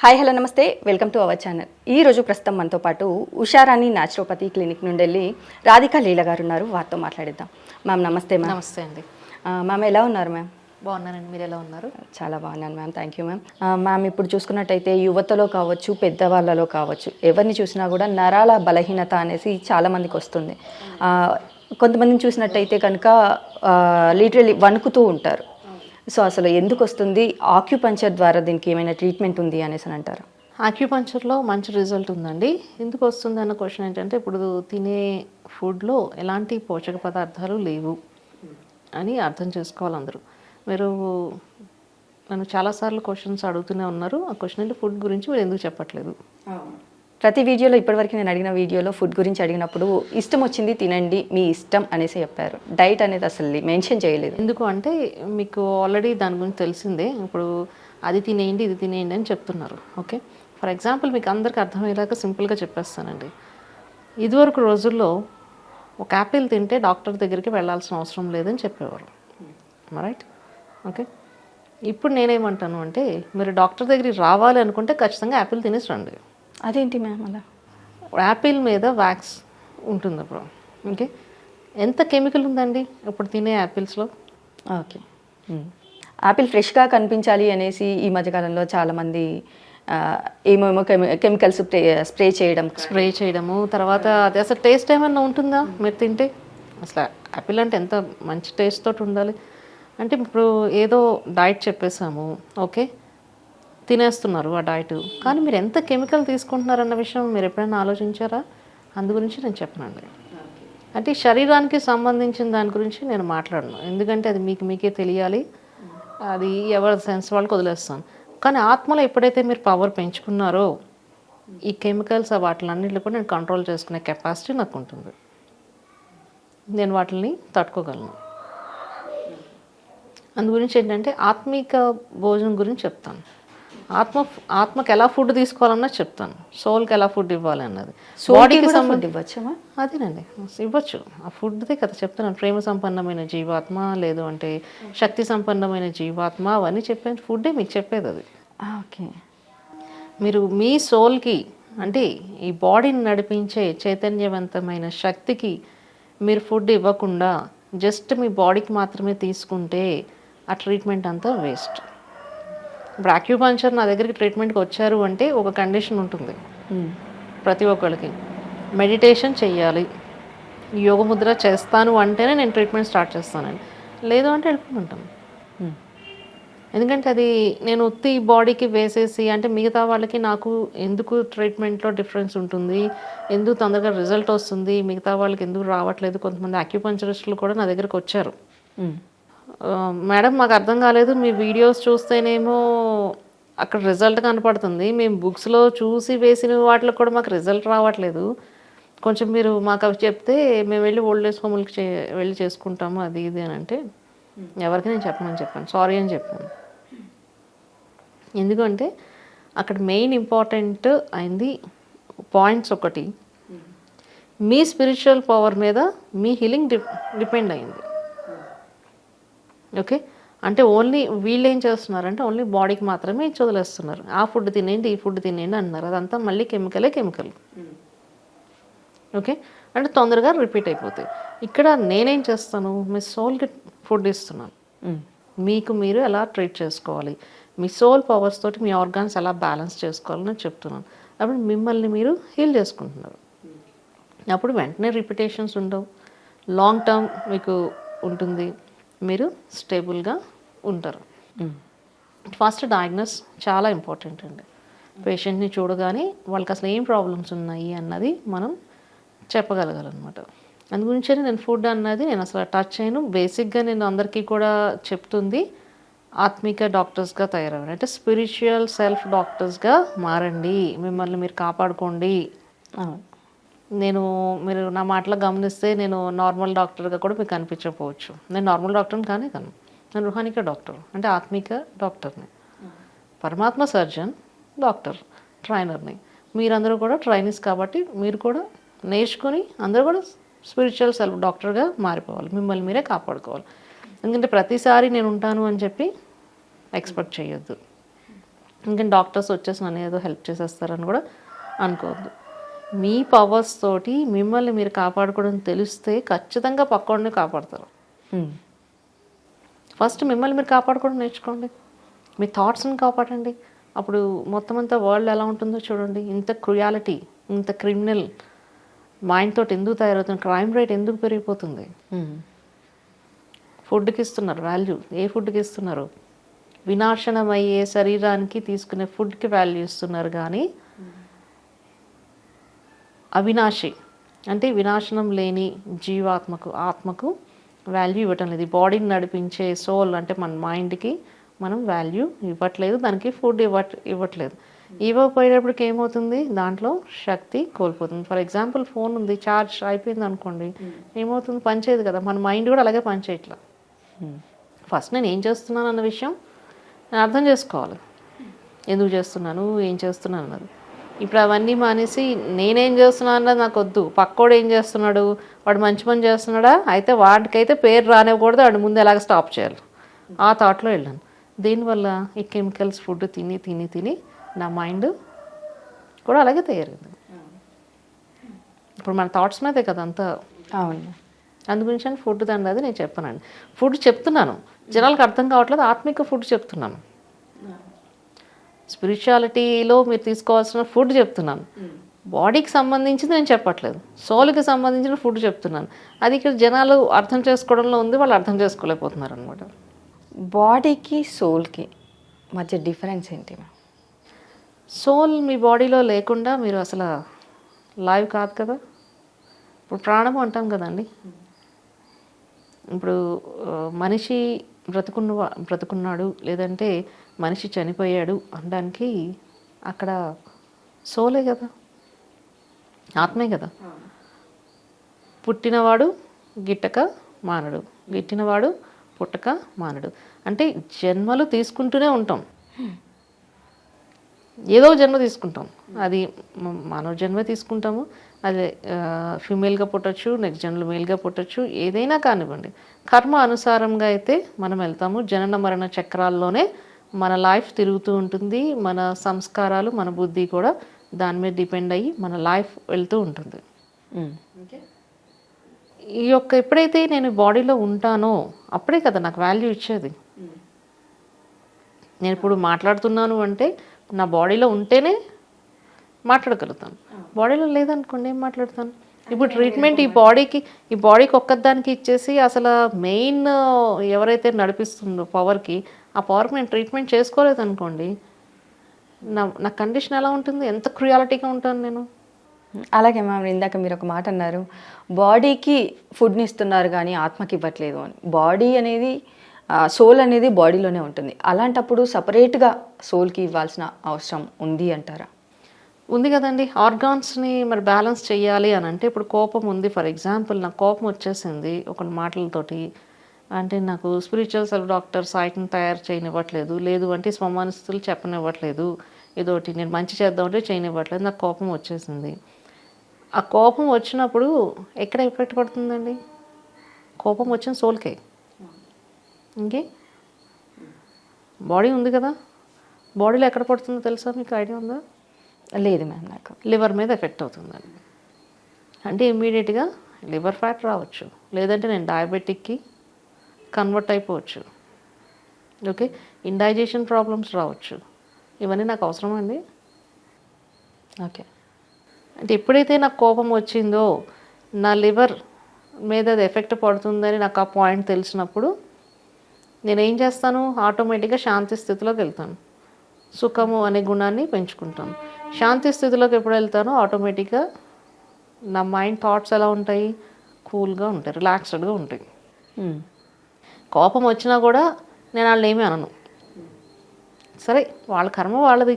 Hi hello నమస్తే. Welcome to our channel. ఈ రోజు ప్రస్తుతం మనతో పాటు ఉషారాణి న్యాచురోపతి క్లినిక్ నుండి వెళ్ళి రాధికా లీల గారు ఉన్నారు. వారితో మాట్లాడిద్దాం. మ్యామ్ నమస్తే మ్యామ్. నమస్తే అండి. మ్యామ్ ఎలా ఉన్నారు మ్యామ్? బాగున్నానండి. మీరు ఎలా ఉన్నారు? చాలా బాగున్నాను ma'am. Thank you ma'am. Ma'am ఇప్పుడు చూసుకున్నట్టయితే యువతలో కావచ్చు పెద్దవాళ్ళలో కావచ్చు ఎవరిని చూసినా కూడా నరాల బలహీనత అనేసి చాలా మందికి వస్తుంది. కొంతమందిని చూసినట్టయితే కనుక లిటరలీ వణుకుతూ ఉంటారు. సో అసలు ఎందుకు వస్తుంది ఆక్యుపంచర్ ద్వారా దీనికి ఏమైనా ట్రీట్మెంట్ ఉంది అనేసి అని అంటారు. ఆక్యుపంచర్లో మంచి రిజల్ట్ ఉందండి. ఎందుకు వస్తుంది అన్న క్వశ్చన్ ఏంటంటే ఇప్పుడు తినే ఫుడ్లో ఎలాంటి పోషక పదార్థాలు లేవు అని అర్థం చేసుకోవాలి అందరూ. మీరు నన్ను చాలాసార్లు క్వశ్చన్స్ అడుగుతూనే ఉన్నారు. ఆ క్వశ్చన్ అంటే ఫుడ్ గురించి మీరు ఎందుకు చెప్పట్లేదు? ప్రతి వీడియోలో ఇప్పటివరకు నేను అడిగిన వీడియోలో ఫుడ్ గురించి అడిగినప్పుడు ఇష్టం వచ్చింది తినండి మీ ఇష్టం అనేసి చెప్పారు. డైట్ అనేది అసలు మెన్షన్ చేయలేదు. ఎందుకు అంటే మీకు ఆల్రెడీ దాని గురించి తెలిసిందే. ఇప్పుడు అది తినేయండి ఇది తినేయండి అని చెప్తున్నారు. ఓకే? ఫర్ ఎగ్జాంపుల్ మీకు అందరికీ అర్థమయ్యేలాగా సింపుల్గా చెప్పేస్తానండి. ఇదివరకు రోజుల్లో ఒక యాపిల్ తింటే డాక్టర్ దగ్గరికి వెళ్ళాల్సిన అవసరం లేదని చెప్పేవారు. Right okay? ఇప్పుడు నేనేమంటాను అంటే మీరు డాక్టర్ దగ్గరికి రావాలి అనుకుంటే ఖచ్చితంగా యాపిల్ తినేసి రండి. అదేంటి మ్యామ్ అలా? యాపిల్ మీద వ్యాక్స్ ఉంటుంది అప్పుడు ఓకే? ఎంత కెమికల్ ఉందండి ఇప్పుడు తినే యాపిల్స్లో? ఓకే. ఆపిల్ ఫ్రెష్గా కనిపించాలి అనేసి ఈ మధ్యకాలంలో చాలామంది ఏమేమో కెమి కెమికల్స్ స్ప్రే స్ప్రే చేయడం. స్ప్రే చేయడము తర్వాత అది అసలు టేస్ట్ ఏమన్నా ఉంటుందా మీరు తింటే? అసలు యాపిల్ అంటే ఎంత మంచి టేస్ట్ తోటి ఉండాలి? అంటే ఇప్పుడు ఏదో డైట్ చెప్పేసాము ఓకే? తినేస్తున్నారు ఆ డైట్ కానీ మీరు ఎంత కెమికల్ తీసుకుంటున్నారన్న విషయం మీరు ఎప్పుడైనా ఆలోచించారా? అందు గురించి నేను చెప్పనండి. అంటే శరీరానికి సంబంధించిన దాని గురించి నేను మాట్లాడను. ఎందుకంటే అది మీకు మీకే తెలియాలి. అది ఎవరి సెన్స్ వాళ్ళకి వదిలేస్తాను. కానీ ఆత్మలో ఎప్పుడైతే మీరు పవర్ పెంచుకున్నారో ఈ కెమికల్స్ వాటిలన్నింటిని కూడా నేను కంట్రోల్ చేసుకునే కెపాసిటీ నాకు ఉంటుంది. నేను వాటిని తట్టుకోగలను. అందు గురించి ఏంటంటే ఆత్మిక భోజనం గురించి చెప్తాను. ఆత్మ ఆత్మకి ఎలా ఫుడ్ తీసుకోవాలన్నా చెప్తాను. సోల్కి ఎలా ఫుడ్ ఇవ్వాలి అన్నది. బాడీకి ఇవ్వచ్చమా అదేనండి. ఇవ్వచ్చు. ఆ ఫుడ్దే కదా చెప్తున్నాను. ప్రేమ సంపన్నమైన జీవాత్మ లేదు అంటే శక్తి సంపన్నమైన జీవాత్మ అవన్నీ చెప్పే ఫుడ్డే మీకు చెప్పేది అది. ఓకే. మీరు మీ సోల్కి అంటే ఈ బాడీని నడిపించే చైతన్యవంతమైన శక్తికి మీరు ఫుడ్ ఇవ్వకుండా జస్ట్ మీ బాడీకి మాత్రమే తీసుకుంటే ఆ ట్రీట్మెంట్ అంతా వేస్ట్ ఇప్పుడు అక్యూపంచర్ నా దగ్గరికి ట్రీట్మెంట్కి వచ్చారు అంటే ఒక కండిషన్ ఉంటుంది. ప్రతి ఒక్కరికి మెడిటేషన్ చెయ్యాలి. యోగ ముద్ర చేస్తాను అంటేనే నేను ట్రీట్మెంట్ స్టార్ట్ చేస్తానండి లేదు అంటే వెళ్ళిపోతుంటాను ఎందుకంటే అది నేను ఉత్తి బాడీకి వేసేసి అంటే మిగతా వాళ్ళకి నాకు ఎందుకు ట్రీట్మెంట్లో డిఫరెన్స్ ఉంటుంది? ఎందుకు తొందరగా రిజల్ట్ వస్తుంది? మిగతా వాళ్ళకి ఎందుకు రావట్లేదు? కొంతమంది అక్యుపంచరిస్టులు కూడా నా దగ్గరకు వచ్చారు. ఆ, మేడం మాకు అర్థం కాలేదు. మీ వీడియోస్ చూస్తేనేమో అక్కడ రిజల్ట్ కనపడుతుంది. మేము బుక్స్లో చూసి వేసిన వాటిలో కూడా మాకు రిజల్ట్ రావట్లేదు. కొంచెం మీరు మాకు అవి చెప్తే మేము వెళ్ళి ఓల్డ్ ఏజ్ హోమ్కి చే వెళ్ళి చేసుకుంటాము అది ఇది అని అంటే ఎవరికి నేను చెప్పమని చెప్పాను. సారీ అని చెప్పాను. ఎందుకంటే అక్కడ మెయిన్ ఇంపార్టెంట్ అయింది పాయింట్స్ ఒకటి. మీ స్పిరిచువల్ పవర్ మీద మీ హీలింగ్ డిపెండ్ అయింది. ఓకే? అంటే ఓన్లీ వీళ్ళు ఏం చేస్తున్నారంటే ఓన్లీ బాడీకి మాత్రమే ఇచ్చి వదిలేస్తున్నారు ఆ ఫుడ్ తినేయండి ఈ ఫుడ్ తినేయండి అన్నారు. అదంతా మళ్ళీ కెమికలే కెమికల్. ఓకే? అంటే తొందరగా రిపీట్ అయిపోతాయి. ఇక్కడ నేనేం చేస్తాను? మీ సోల్కి ఫుడ్ ఇస్తున్నాను. మీకు మీరు ఎలా ట్రీట్ చేసుకోవాలి? మీ సోల్ పవర్స్ తోటి మీ ఆర్గాన్స్ ఎలా బ్యాలెన్స్ చేసుకోవాలని చెప్తున్నాను. అప్పుడు మిమ్మల్ని మీరు హీల్ చేసుకుంటున్నారు. అప్పుడు వెంటనే రిపిటేషన్స్ ఉండవు. లాంగ్ టర్మ్ మీకు ఉంటుంది. మీరు స్టేబుల్గా ఉంటారు. ఫస్ట్ డయాగ్నోస్ చాలా ఇంపార్టెంట్ అండి. పేషెంట్ని చూడగానే వాళ్ళకి అసలు ఏం ప్రాబ్లమ్స్ ఉన్నాయి అన్నది మనం చెప్పగలగాలన్నమాట. అందుగురించే నేను ఫుడ్ అన్నది నేను అసలు టచ్ చేయను. బేసిక్గా నేను అందరికీ కూడా చెప్తుంది ఆత్మిక డాక్టర్స్గా తయారవ్వండి. అంటే స్పిరిచువల్ సెల్ఫ్ డాక్టర్స్గా మారండి. మిమ్మల్ని మీరు కాపాడుకోండి. నేను మీరు నా మాటలు గమనిస్తే నేను నార్మల్ డాక్టర్గా కూడా మీకు కనిపించకపోవచ్చు. నేను నార్మల్ డాక్టర్ని కానీ కాను. నేను రుహానిక డాక్టర్ అంటే ఆత్మిక డాక్టర్ని పరమాత్మ సర్జన్ డాక్టర్ ట్రైనర్ని మీరందరూ కూడా ట్రైనీస్ కాబట్టి మీరు కూడా నేర్చుకొని అందరూ కూడా స్పిరిచువల్ సెల్ఫ్ డాక్టర్గా మారిపోవాలి. మిమ్మల్ని మీరే కాపాడుకోవాలి. ఎందుకంటే ప్రతిసారి నేను ఉంటాను అని చెప్పి ఎక్స్పెక్ట్ చేయొద్దు. ఇంకా డాక్టర్స్ వచ్చేసి నన్ను ఏదో హెల్ప్ చేసేస్తారని కూడా అనుకోవద్దు. మీ పవర్స్ తోటి మిమ్మల్ని మీరు కాపాడుకోవడం తెలిస్తే ఖచ్చితంగా పక్కోడిని కాపాడతారు. ఫస్ట్ మిమ్మల్ని మీరు కాపాడుకోవడం నేర్చుకోండి. మీ థాట్స్ని కాపాడండి. అప్పుడు మొత్తం అంతా వరల్డ్ ఎలా ఉంటుందో చూడండి. ఇంత క్రుయాలిటీ ఇంత క్రిమినల్ మైండ్ తోటి ఎందుకు తయారవుతుంది క్రైమ్ రేట్ ఎందుకు పెరిగిపోతుంది. ఫుడ్కి ఇస్తున్నారు వాల్యూ ఏ ఫుడ్కి ఇస్తున్నారు? వినాశనం అయ్యే శరీరానికి తీసుకునే ఫుడ్కి వాల్యూ ఇస్తున్నారు కానీ అవినాశి. అంటే వినాశనం లేని జీవాత్మకు ఆత్మకు వాల్యూ ఇవ్వటం లేదు. బాడీని నడిపించే సోల్ అంటే మన మైండ్కి మనం వాల్యూ ఇవ్వట్లేదు దానికి ఫుడ్ ఇవ్వట్ ఇవ్వట్లేదు. ఇవ్వకపోయేటప్పటికి ఏమవుతుంది? దాంట్లో శక్తి కోల్పోతుంది. ఫర్ ఎగ్జాంపుల్ ఫోన్ ఉంది ఛార్జ్ అయిపోయింది అనుకోండి ఏమవుతుంది? పనిచేయదు కదా. మన మైండ్ కూడా అలాగే పనిచేయట్లా. ఫస్ట్ నేను ఏం చేస్తున్నాను అన్న విషయం నేను అర్థం చేసుకోవాలి. ఎందుకు చేస్తున్నాను? ఏం చేస్తున్నాను అన్నది. ఇప్పుడు అవన్నీ మానేసి నేనేం చేస్తున్నాను అన్నది నాకు వద్దు పక్కోడు ఏం చేస్తున్నాడు? వాడు మంచి పని చేస్తున్నాడా? అయితే వాడికైతే పేరు రానివ్వకూడదు. వాడి ముందు ఎలాగ స్టాప్ చేయాలి? ఆ థాట్లో వెళ్ళాను. దీనివల్ల ఈ కెమికల్స్ ఫుడ్ తిని తిని తిని నా మైండ్ కూడా అలాగే తయారైంది. ఇప్పుడు మన థాట్స్ మీదే కదా అంతా. అవును. అందు గురించి అని ఫుడ్ దండి అది నేను చెప్పానండి. ఫుడ్ చెప్తున్నాను. జనాలకు అర్థం కావట్లేదు. ఆత్మిక ఫుడ్ చెప్తున్నాను. స్పిరిచువాలిటీలో మీరు తీసుకోవాల్సిన ఫుడ్ చెప్తున్నాను. బాడీకి సంబంధించింది నేను చెప్పట్లేదు. సోల్కి సంబంధించిన ఫుడ్ చెప్తున్నాను. అది ఇక్కడ జనాలు అర్థం చేసుకోవడంలో ఉంది వాళ్ళు అర్థం చేసుకోలేకపోతున్నారు అనమాట బాడీకి సోల్కి మధ్య డిఫరెన్స్ ఏంటి సోల్ మీ బాడీలో లేకుండా మీరు అసలు లైవ్ కాదు కదా? ఇప్పుడు ప్రాణం అంటాం కదండి. ఇప్పుడు మనిషి బ్రతుకున్న బ్రతుకున్నాడు లేదంటే మనిషి చనిపోయాడు అనడానికి అక్కడ సోలే కదా. ఆత్మే కదా. పుట్టినవాడు గిట్టక మానడు. గిట్టినవాడు పుట్టక మానడు. అంటే జన్మలు తీసుకుంటూనే ఉంటాం. ఏదో జన్మ తీసుకుంటాం. అది మానవ జన్మ తీసుకుంటాము. అది ఫిమేల్గా పుట్టచ్చు నెక్స్ట్ జన్మలు మేల్గా పుట్టచ్చు ఏదైనా కానివ్వండి. కర్మ అనుసారంగా అయితే మనం వెళ్తాము జనన మరణ చక్రాల్లోనే మన లైఫ్ తిరుగుతూ ఉంటుంది మన సంస్కారాలు మన బుద్ధి కూడా దాని మీద డిపెండ్ అయ్యి మన లైఫ్ వెళ్తూ ఉంటుంది. ఈ యొక్క ఎప్పుడైతే నేను బాడీలో ఉంటానో అప్పుడే కదా నాకు వాల్యూ ఇచ్చేది. నేను ఇప్పుడు మాట్లాడుతున్నాను అంటే నా బాడీలో ఉంటేనే మాట్లాడగలుగుతాను. బాడీలో లేదనుకోండి ఏం మాట్లాడతాను? ఇప్పుడు ట్రీట్మెంట్ ఈ బాడీకి ఈ బాడీకి ఒక్కదానికి ఇచ్చేసి అసలు మెయిన్ ఎవరైతే నడిపిస్తుందో పవర్కి ఆ పవర్కి నేను ట్రీట్మెంట్ చేసుకోలేదు అనుకోండి నా నా కండిషన్ ఎలా ఉంటుంది? ఎంత క్రియాలిటీగా ఉంటాను నేను? అలాగే మ్యామ్ ఇందాక మీరు ఒక మాట అన్నారు బాడీకి ఫుడ్ని ఇస్తున్నారు కానీ ఆత్మకి ఇవ్వట్లేదు అని. బాడీ అనేది సోల్ అనేది బాడీలోనే ఉంటుంది. అలాంటప్పుడు సపరేట్గా సోల్కి ఇవ్వాల్సిన అవసరం ఉంది అంటారా? ఉంది కదండి. ఆర్గాన్స్ని మరి బ్యాలెన్స్ చేయాలి అని అంటే ఇప్పుడు కోపం ఉంది. ఫర్ ఎగ్జాంపుల్ నాకు కోపం వచ్చేసింది ఒక మాటలతోటి అంటే నాకు స్పిరిచువల్ సెల్ఫ్ డాక్టర్ సైట్ని తయారు చేయనివ్వట్లేదు. లేదు అంటే స్వమానస్తులు చెప్పనివ్వట్లేదు. ఇదోటి నేను మంచి చేద్దామంటే చేయనివ్వట్లేదు. నాకు కోపం వచ్చేసింది. ఆ కోపం వచ్చినప్పుడు ఎక్కడ ఎఫెక్ట్ పడుతుందండి? కోపం వచ్చిన సోల్కే. ఇంకే? బాడీ ఉంది కదా? బాడీలో ఎక్కడ పడుతుందో తెలుసా? మీకు ఐడియా ఉందా? లేదు మ్యామ్ నాకు. లివర్ మీద ఎఫెక్ట్ అవుతుందండి. అంటే ఇమ్మీడియట్గా లివర్ ఫ్యాట్ రావచ్చు. లేదంటే నేను డయాబెటిక్కి కన్వర్ట్ అయిపోవచ్చు. ఓకే ఇండైజెషన్ ప్రాబ్లమ్స్ రావచ్చు. ఇవన్నీ నాకు అవసరం అండి. ఓకే అంటే ఎప్పుడైతే నాకు కోపం వచ్చిందో నా లివర్ మీద అది ఎఫెక్ట్ పడుతుందని నాకు ఆ పాయింట్ తెలిసినప్పుడు నేను ఏం చేస్తాను? ఆటోమేటిక్గా శాంతి స్థితిలోకి వెళ్తాను. సుఖము అనే గుణాన్ని పెంచుకుంటాను. శాంతి స్థితిలోకి ఎప్పుడు వెళ్తానో ఆటోమేటిక్గా నా మైండ్ థాట్స్ ఎలా ఉంటాయి? కూల్గా ఉంటాయి రిలాక్స్డ్గా ఉంటాయి. Hmm. కోపం వచ్చినా కూడా నేను వాళ్ళని ఏమీ అనను. సరే వాళ్ళ కర్మ వాళ్ళది.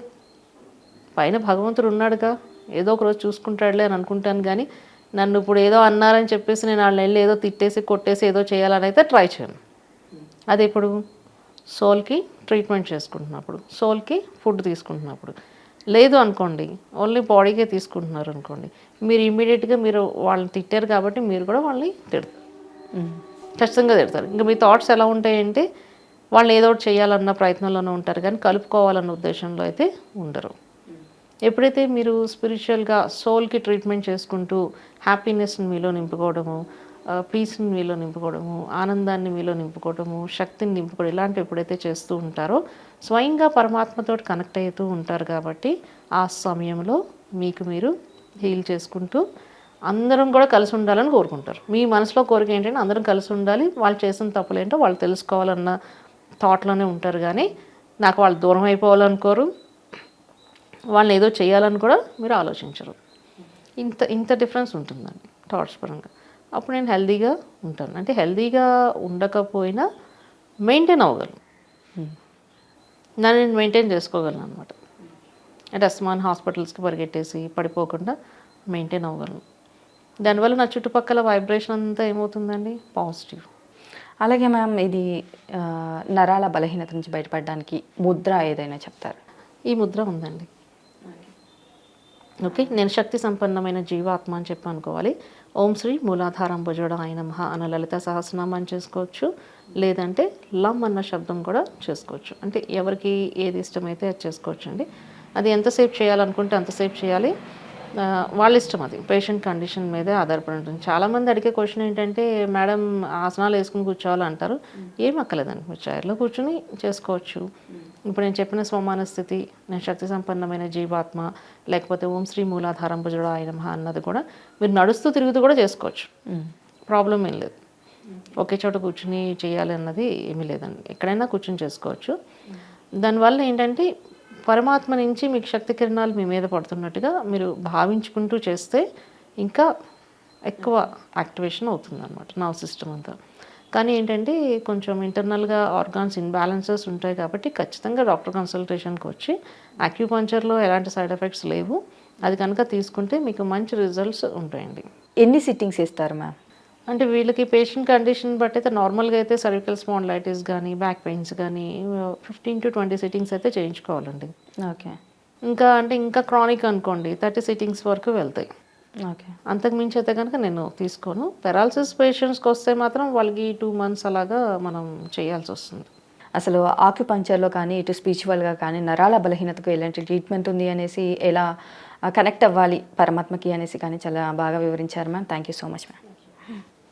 పైన భగవంతుడు ఉన్నాడుగా. ఏదో ఒక రోజు చూసుకుంటాడులే అని అనుకుంటాను కానీ నన్ను ఇప్పుడు ఏదో అన్నారని చెప్పేసి నేను వాళ్ళని వెళ్ళి ఏదో తిట్టేసి కొట్టేసి ఏదో చేయాలని అయితే ట్రై చేయను. అది ఇప్పుడు సోల్కి ట్రీట్మెంట్ చేసుకుంటున్నప్పుడు సోల్కి ఫుడ్ తీసుకుంటున్నప్పుడు. లేదు అనుకోండి ఓన్లీ బాడీకే తీసుకుంటున్నారు అనుకోండి. మీరు ఇమీడియట్గా మీరు వాళ్ళని తిట్టారు కాబట్టి మీరు కూడా వాళ్ళని తిడతారు. ఖచ్చితంగా తిడతారు. ఇంకా మీ థాట్స్ ఎలా ఉంటాయంటే వాళ్ళు ఏదో ఒకటి చేయాలన్న ప్రయత్నంలోనే ఉంటారు కానీ కలుపుకోవాలన్న ఉద్దేశంలో అయితే ఉండరు. ఎప్పుడైతే మీరు స్పిరిచువల్గా సోల్కి ట్రీట్మెంట్ చేసుకుంటూ హ్యాపీనెస్ని మీలో నింపుకోవడము పీస్ని మీలో నింపుకోవడము ఆనందాన్ని మీలో నింపుకోవడము శక్తిని నింపుకోవడం ఇలాంటివి ఎప్పుడైతే చేస్తూ ఉంటారో స్వయంగా పరమాత్మతో కనెక్ట్ అవుతూ ఉంటారు కాబట్టి ఆ సమయంలో మీకు మీరు హీల్ చేసుకుంటూ అందరం కూడా కలిసి ఉండాలని కోరుకుంటారు. మీ మనసులో కోరిక ఏంటంటే అందరం కలిసి ఉండాలి. వాళ్ళు చేసిన తప్పులు ఏంటో వాళ్ళు తెలుసుకోవాలన్న థాట్లోనే ఉంటారు కానీ నాకు వాళ్ళు దూరం అయిపోవాలనుకోరు వాళ్ళని ఏదో చేయాలని కూడా మీరు ఆలోచించరు. ఇంత ఇంత డిఫరెన్స్ ఉంటుందండి థాట్స్ పరంగా. అప్పుడు నేను హెల్దీగా ఉంటాను. అంటే హెల్దీగా ఉండకపోయినా మెయింటైన్ అవ్వగలను. నన్ను నేను మెయింటైన్ చేసుకోగలను అనమాట అంటే అస్మాన్ హాస్పిటల్స్కి పరిగెట్టేసి పడిపోకుండా మెయింటైన్ అవ్వగలను. దానివల్ల నా చుట్టుపక్కల వైబ్రేషన్ అంతా ఏమవుతుందండి? పాజిటివ్ అలాగే మ్యామ్ ఇది నరాల బలహీనత నుంచి బయటపడడానికి ముద్ర ఏదైనా చెప్తారు? ఈ ముద్ర ఉందండి. ఓకే నేను శక్తి సంపన్నమైన జీవాత్మ అని చెప్పి అనుకోవాలి. ఓం శ్రీ మూలాధారం భుజోడ ఆయన మహా అన్న లలిత సహస్రనామాన్ని చేసుకోవచ్చు. లేదంటే లమ్ అన్న శబ్దం కూడా చేసుకోవచ్చు. అంటే ఎవరికి ఏది ఇష్టమైతే అది చేసుకోవచ్చు అండి అది ఎంతసేపు చేయాలనుకుంటే అంతసేపు చేయాలి. వాళ్ళ ఇష్టం అది. పేషెంట్ కండిషన్ మీదే ఆధారపడి ఉంటుంది. చాలామంది అడిగే క్వశ్చన్ ఏంటంటే మేడం ఆసనాలు వేసుకుని కూర్చోవాలి అంటారు ఏం అక్కలేదండి మీరు చైర్లో కూర్చుని చేసుకోవచ్చు. ఇప్పుడు నేను చెప్పిన స్వమాన స్థితి నేను శక్తి సంపన్నమైన జీవాత్మ లేకపోతే ఓం శ్రీ మూలాధారం భుజుడు ఆయన మహా అన్నది కూడా మీరు నడుస్తూ తిరుగుతూ కూడా చేసుకోవచ్చు. ప్రాబ్లం ఏం లేదు. ఒకే చోట కూర్చుని చేయాలి అన్నది ఏమీ లేదండి. ఎక్కడైనా కూర్చుని చేసుకోవచ్చు. దానివల్ల ఏంటంటే పరమాత్మ నుంచి మీకు శక్తి కిరణాలు మీ మీద పడుతున్నట్టుగా మీరు భావించుకుంటూ చేస్తే ఇంకా ఎక్కువ యాక్టివేషన్ అవుతుంది అనమాట నా సిస్టమ్ అంతా. కానీ ఏంటంటే కొంచెం ఇంటర్నల్గా ఆర్గాన్స్ ఇన్బ్యాలెన్సెస్ ఉంటాయి కాబట్టి ఖచ్చితంగా డాక్టర్ కన్సల్టేషన్కి వచ్చి అక్యూపంచర్లో ఎలాంటి సైడ్ ఎఫెక్ట్స్ లేవు. అది కనుక తీసుకుంటే మీకు మంచి రిజల్ట్స్ ఉంటాయండి. ఎన్ని సిట్టింగ్స్ ఇస్తారు మ్యామ్? అంటే వీళ్ళకి పేషెంట్ కండిషన్ బట్టి అయితే నార్మల్గా అయితే సర్వికల్ స్పాండ్లైటిస్ కానీ బ్యాక్ పెయిన్స్ కానీ ఫిఫ్టీన్ టు ట్వంటీ సిట్టింగ్స్ అయితే చేయించుకోవాలండి. ఓకే. ఇంకా అంటే ఇంకా క్రానిక్ అనుకోండి థర్టీ సిట్టింగ్స్ వరకు వెళ్తాయి. ఓకే. అంతకు మించి అయితే కనుక నేను తీసుకోను. పెరాలసిస్ పేషెంట్స్కి వస్తే మాత్రం వాళ్ళకి టూ మంత్స్ అలాగా మనం చేయాల్సి వస్తుంది. అసలు ఆక్యుపంచర్లో కానీ ఇటు స్పిరిచువల్గా కానీ నరాల బలహీనతకు ఎలాంటి ట్రీట్మెంట్ ఉంది అనేసి ఎలా కనెక్ట్ అవ్వాలి పరమాత్మకి అనేసి కానీ చాలా బాగా వివరించారు ma'am. Thank you so much ma'am.